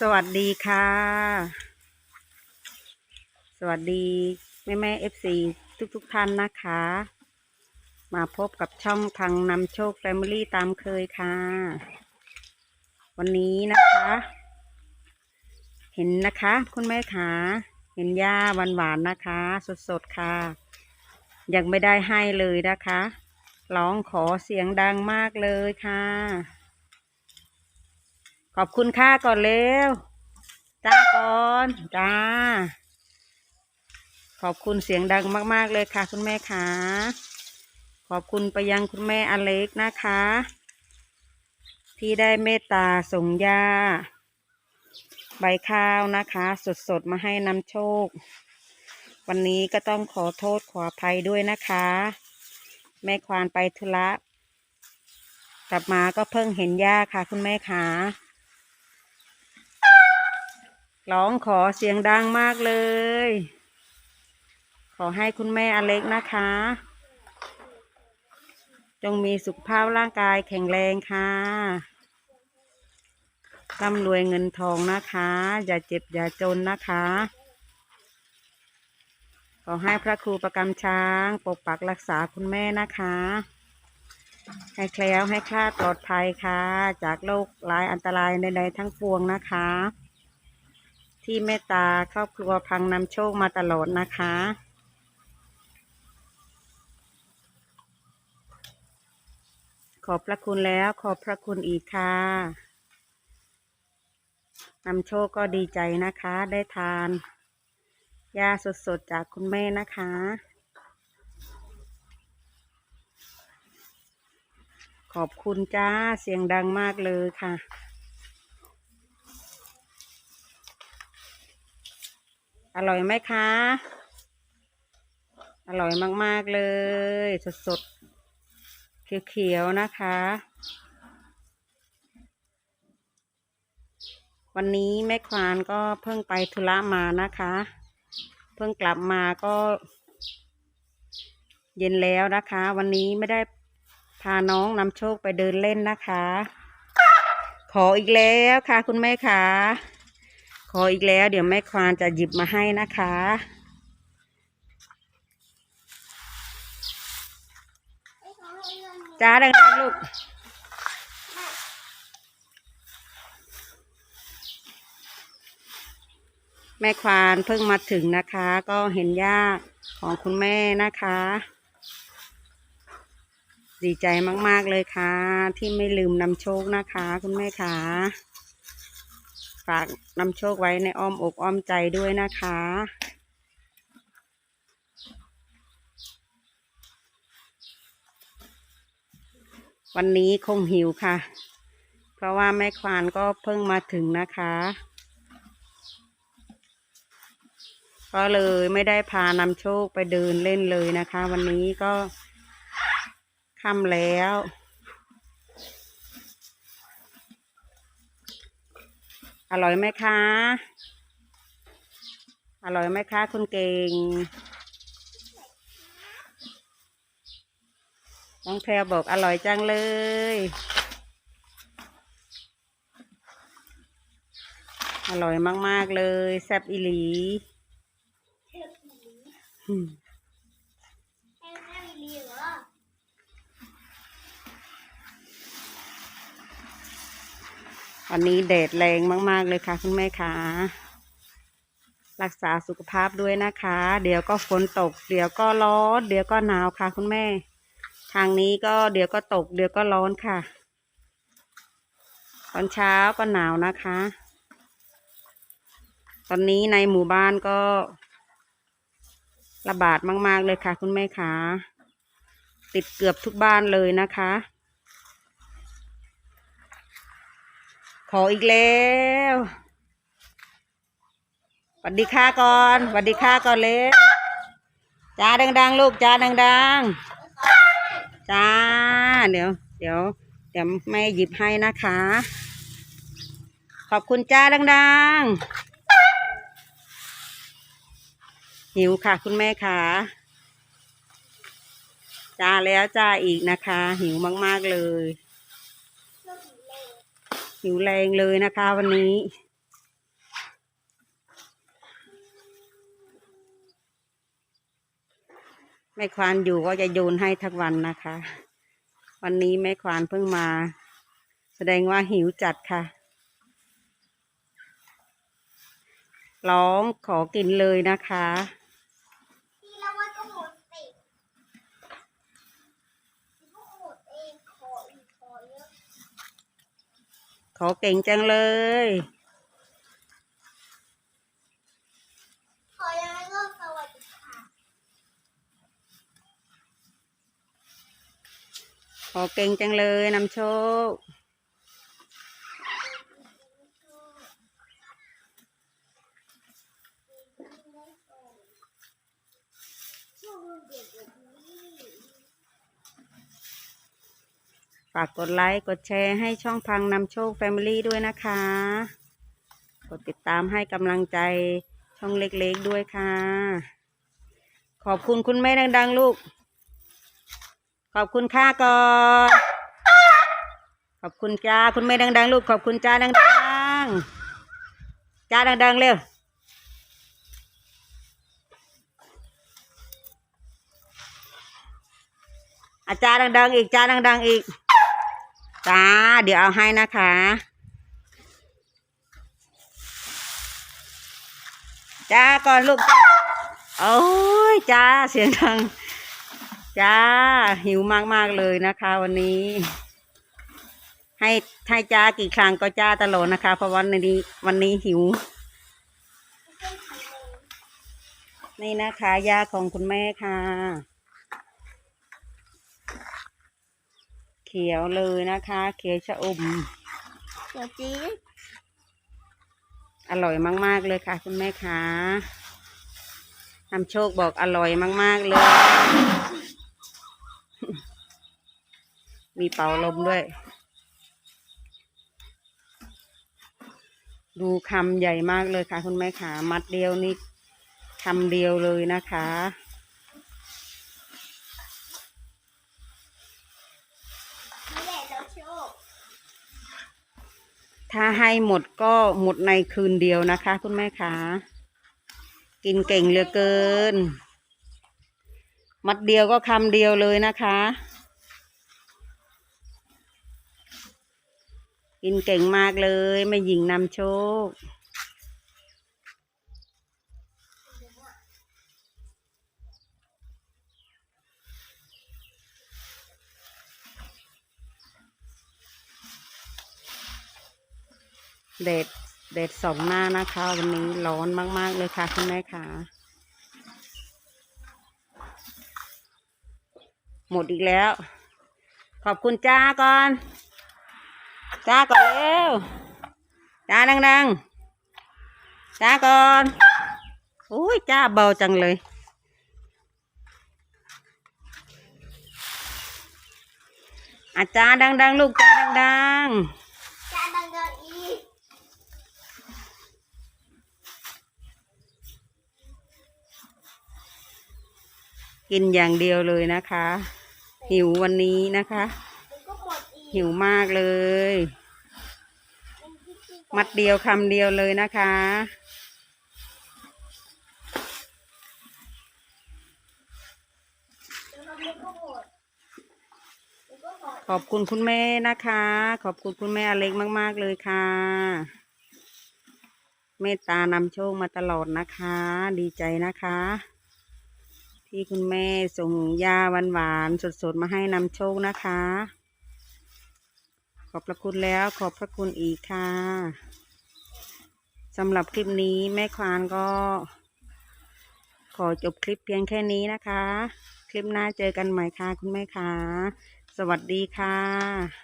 สวัสดีค่ะ สวัสดีแม่แม่เอฟซีทุกทุกท่านนะคะ มาพบกับช่องทางนำโชคแฟมิลี่ตามเคยค่ะ วันนี้นะคะ เห็นนะคะ คุณแม่ขาเห็นหญ้าหวานๆนะคะ สดๆค่ะ ยังไม่ได้ให้เลยนะคะ ร้องขอเสียงดังมากเลยค่ะ ขอบคุณค่าก่อนเร็วจ้าก่อนจ้า ขอบคุณเสียงดังมาก ๆ เลยค่ะ คุณแม่ขาขอบคุณไปยังคุณแม่อเล็กนะคะ ที่ได้เมตตาส่งยาใบข้าวนะคะ สด ๆ มาให้นำโชค วันนี้ก็ต้องขอโทษขออภัยด้วยนะคะ แม่ควานไปธุระกลับมาก็เพิ่งเห็นย่าค่ะ คุณแม่ขา ร้องขอเสียงดังมากเลย ขอให้คุณแม่อเล็กนะคะ จงมีสุขภาพร่างกายแข็งแรงค่ะร่ำรวยเงินทองนะคะ อย่าเจ็บอย่าจนนะคะ ขอให้พระครูประกำช้างปกปักรักษาคุณแม่นะคะ ให้แคล้วให้คลาดปลอดภัยค่ะ จากโรคร้ายอันตรายใดๆทั้งปวงนะคะ ที่เมตตาครอบครัวพังนำโชคมาตลอดนะคะ ขอบพระคุณแล้วขอบพระคุณอีกค่ะนำโชคก็ดีใจนะคะ ได้ทานยาสดๆจากคุณแม่นะคะ ขอบคุณจ้าเสียงดังมากเลยค่ะ อร่อยไหมคะ อร่อยมาก ๆ เลย สดๆ เขียว ๆ นะคะ วันนี้แม่ควานก็เพิ่งไปธุระมานะคะ เพิ่งกลับมาก็ เย็นแล้วนะคะ วันนี้ไม่ได้พาน้องนำโชคไปเดินเล่นนะคะ ขออีกแล้วค่ะคุณแม่ค่ะ ออีกแล้ว เดี๋ยวแม่ควานจะหยิบมาให้นะคะ จ้าดังๆลูกแม่ควานเพิ่งมาถึงนะคะ ก็เห็นย่าของคุณแม่นะคะ ดีใจมากๆเลยค่ะ ที่ไม่ลืมนำโชคนะคะ คุณแม่ค่ะ ฝากนำโชคไว้ในอ้อมอกอ้อมใจด้วยนะคะ วันนี้คงหิวค่ะ เพราะว่าแม่ควานก็เพิ่งมาถึงนะคะ ก็เลยไม่ได้พานำโชคไปเดินเล่นเลยนะคะ วันนี้ก็ค่ำแล้ว อร่อยไหมคะ อร่อยไหมคะ คุณเก่ง น้องแพรบอกอร่อยจังเลย อร่อยมาก ๆ เลย แซ่บอีหลี วันนี้แดดแรงมาก ๆ เลยค่ะคุณแม่คะรักษาสุขภาพด้วยนะคะ เดี๋ยวก็ฝนตก เดี๋ยวก็ร้อน เดี๋ยวก็หนาวค่ะ คุณแม่ ทางนี้ก็เดี๋ยวก็ตก เดี๋ยวก็ร้อนค่ะ ตอนเช้าก็หนาวนะคะ ตอนนี้ในหมู่บ้านก็ ระบาดมาก ๆ เลยค่ะ คุณแม่คะติดเกือบทุกบ้านเลยนะคะ ออีกแล้วสวัสดีค่ะก่อนสวัสดีค่ะก่อนเลยจ้าดังๆ ลูกจ้าดังๆจ้าเดี๋ยว เดี๋ยว เดี๋ยวแม่หยิบให้นะคะ ขอบคุณจ้าดังๆ หิวค่ะคุณแม่ค่ะจ้าแล้วจ้าอีกนะคะ หิวมากๆเลย หิวแรงเลยนะคะวันนี้ แม่ควานอยู่ก็จะโยนให้ทักวันนะคะ วันนี้แม่ควานเพิ่งมา แสดงว่าหิวจัดค่ะ ร้องขอกินเลยนะคะ เขาเก่งจังเลยขอยังไงก็สวัสดีค่ะเขาเก่งจังเลยนำโชค ช่วงเด็กแบบนี้ ฝากกดไลค์กดแชร์ให้ช่องพังนำโชค Family ด้วยนะคะ กดติดตามให้กำลังใจช่องเล็กๆด้วยค่ะ ขอบคุณคุณแม่ดัง ๆ ลูก ขอบคุณค่าก่อนขอบคุณจ้าคุณแม่ดัง ๆ ลูกขอบคุณจ้าดังๆจ้าดัง ๆ เร็วอาจารย์ดังๆอีกจ้าดังๆอีก จ้า เดี๋ยวเอาให้นะคะ จ้าก่อนลูกโอ้ยจ้าเสียงดัง จ้า หิวมากๆเลยนะคะวันนี้ ให้ให้จ้ากี่ครั้งก็จ้าตลอดนะคะ เพราะวันนี้วันนี้หิว นี่นะคะยาของคุณแม่ค่ะ ขียวเลยนะคะ เขียวชะอมเดี๋ยวจี๊ดอร่อยมาก ๆ เลยค่ะคุณแม่คะนำโชคบอกอร่อยมาก ๆ เลย มีเป่าลมด้วย ดูคำใหญ่มากเลยค่ะ คุณแม่ขามัดเดียวนี่คำเดียวเลยนะคะ นี่แหละเราโชค ถ้าให้หมดก็หมดในคืนเดียวนะคะ คุณแม่ขากินเก่งเหลือเกิน มัดเดียวก็คำเดียวเลยนะคะ กินเก่งมากเลยไม่หญิงนำโชค เด็ดเด็ดสองหน้านะคะ วันนี้ร้อนมาก ๆ เลยค่ะคุณแม่ค่ะหมดอีกแล้ว ขอบคุณจ้าก่อน จ้าก่อนเร็ว จ้าดังๆ จ้าก่อนโอ้ยจ้าเบาจังเลย อาจารย์ดัง ๆ ลูกจ้าดัง ๆ จานดังๆอีก กินอย่างเดียวเลยนะคะ หิววันนี้นะคะ หิวมากเลย มัดเดียวคำเดียวเลยนะคะ ขอบคุณคุณแม่นะคะ ขอบคุณคุณแม่อเล็กมาก ๆ เลยค่ะเมตตานำโชคมาตลอดนะคะ ดีใจนะคะ ที่คุณแม่ส่งยาหวานหวานๆสดๆ มาให้นำโชคนะคะ ขอบพระคุณแล้วขอบพระคุณอีกค่ะสำหรับคลิปนี้แม่ควานก็ ขอจบคลิปเพียงแค่นี้นะคะ คลิปหน้าเจอกันใหม่ค่ะคุณแม่ค่ะ สวัสดีค่ะ